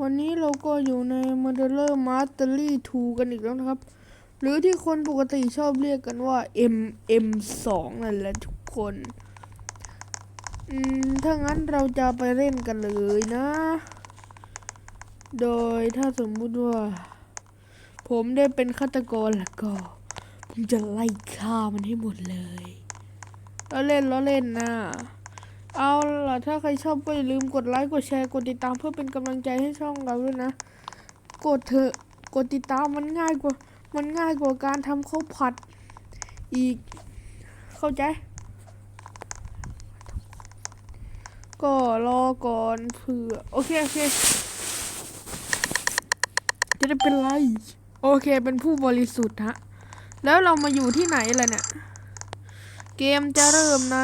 วันนี้เราก็อยู่ใน Modeler Mastery 2 กันอีกแล้วนะครับ หรือที่คนปกติชอบเรียกกันว่า MM2 นั่นแหละทุกคน อืม ถ้างั้นเราจะไปเล่นกันเลยนะ โดยถ้าสมมุติว่า ผมได้เป็นฆาตกรแล้วก็ ผมจะไล่ฆ่ามันให้หมดเลยแล้วเล่นแล้วเล่นนะ เอาล่ะถ้าใครชอบก็อย่าลืมกดไลค์กดแชร์กดติดตามเพื่อเป็นกำลังใจให้ช่องเราด้วยนะ กดเถอะกดติดตามมันง่ายกว่า มันง่ายกว่าการทำข้าวผัด อีก เข้าใจ ก็รอก่อนเผื่อโอเคโอเคจะได้เป็นไร โอเคเป็นผู้บริสุทธิ์ฮะ แล้วเรามาอยู่ที่ไหนล่ะเนี่ย เกมจะเริ่มใน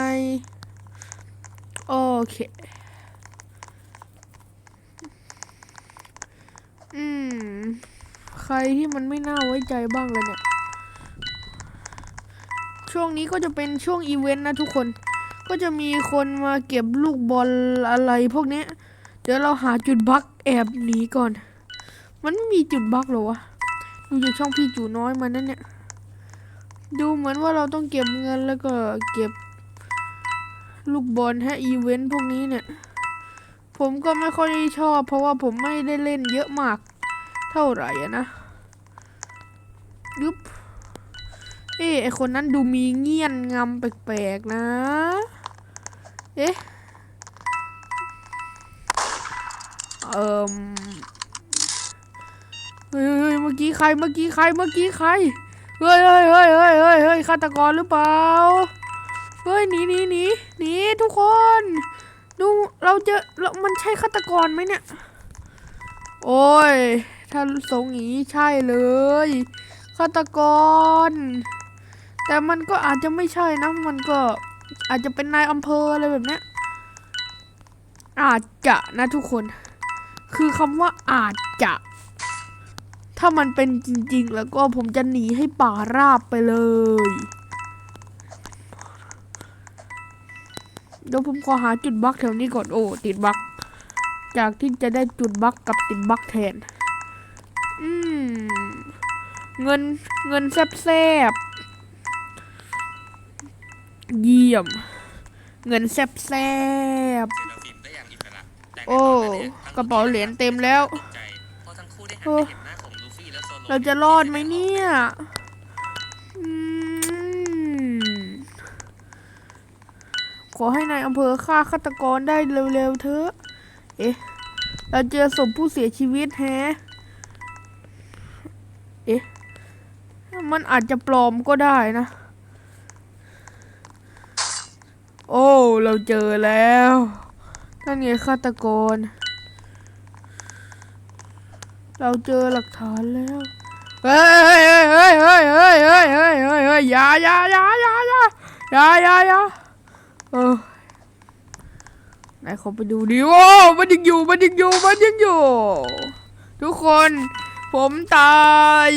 โอเค อืม ใครที่มันไม่น่าไว้ใจบ้างเลยเนี่ย ช่วงนี้ก็จะเป็นช่วงอีเวนต์นะทุกคน ก็จะมีคนมาเก็บลูกบอลอะไรพวกนี้ เดี๋ยวเราหาจุดบั๊กแอบหนีก่อน มันไม่มีจุดบั๊กหรอวะ ดูจากช่องพี่จูน้อยมานั่นเนี่ย ดูเหมือนว่าเราต้องเก็บเงินแล้วก็เก็บ ลูกบอลให้อีเวนต์พวกนี้เนี่ย ผมก็ไม่ค่อยชอบ เพราะว่าผมไม่ได้เล่นเยอะมาก เท่าไหร่นะยุบเอ๊ะไอคนนั้นดูมีเงียนงำแปลกๆนะ เอ๊ะ เอ่มเฮ้ยเมื่อกี้ใคร เมื่อกี้ใคร เมื่อกี้ใคร เฮ้ยเฮ้ยเฮ้ยเฮ้ยเฮ้ยฆาตกรหรือเปล่า เฮ้ยหนีหนีหนีหนีทุกคน ดูเราจะเรามันใช่ฆาตกรไหมเนี่ย โอ้ย ถ้าทรงอย่างนี้ใช่เลยฆาตกร แต่มันก็อาจจะไม่ใช่นะมันก็อาจจะเป็นนายอำเภออะไรแบบเนี้ยอาจจะนะทุกคน คือคำว่าอาจจะ ถ้ามันเป็นจริง ๆ แล้วก็ผมจะหนีให้ป่าราบไปเลย เดี๋ยวผมขอหาจุดบั๊กแถวนี้ก่อนโอ้ติดบั๊กจากที่จะได้จุดบั๊กกับติดบั๊กแทน อืม เงินเงินแซบแซบๆเยี่ยม เงินแซบแซบเซราฟิมได้อย่างอิสระแต่ๆโอ้กระเป๋าเหรียญเต็มแล้วตกใจเพราะทั้งคู่ได้หันโอ้ไปเห็นหน้าของลูฟี่และโซโลเราจะรอดไหมเนี่ย ขอให้นายอำเภอฆ่าฆาตกรได้เร็วๆเถอะ เอ๊ะ เราเจอศพผู้เสียชีวิตแฮะ เอ๊ะ มันอาจจะปลอมก็ได้นะ โอ้ เราเจอแล้ว นั่นไงฆาตกร เราเจอหลักฐานแล้ว เฮ้ยเฮ้ยเฮ้ยเฮ้ยเฮ้ยเฮ้ยเฮ้ยเฮ้ยยาอย่าอย่าอย่าอย่าอย่าอย่าอย่า เออไหนขอไปดูดิโอ้มันยังอยู่มันยังอยู่มันยังอยู่ ทุกคนผมตาย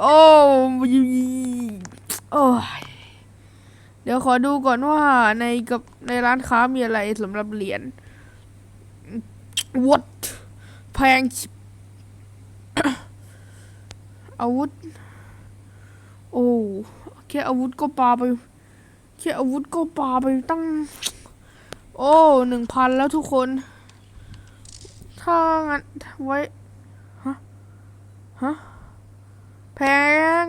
โอ้ยโอ้ยเดี๋ยวขอดูก่อนว่าในกับในร้านค้ามีอะไรสำหรับเหรียญ what แพงชิบอาวุธ โอ้แค่อาวุธก็ปาไป แค่อาวุธก็ปาไปตั้ง โอ้หนึ่งพันแล้วทุกคน ถ้างั้นไว้ ฮะ ฮะ แพง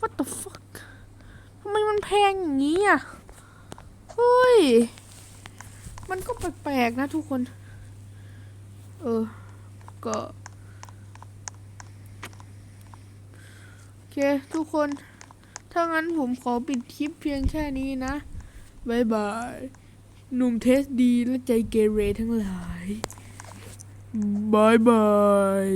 what the fuck ทำไมมันแพงอย่างนี้อะ เฮ้ย มันก็แปลกๆนะทุกคน เออ ก็ โอเค ทุกคน ถ้างั้นผมขอปิดคลิปเพียงแค่นี้นะบายบาย หนุ่มเทสดีและใจเกเรทั้งหลายบายบาย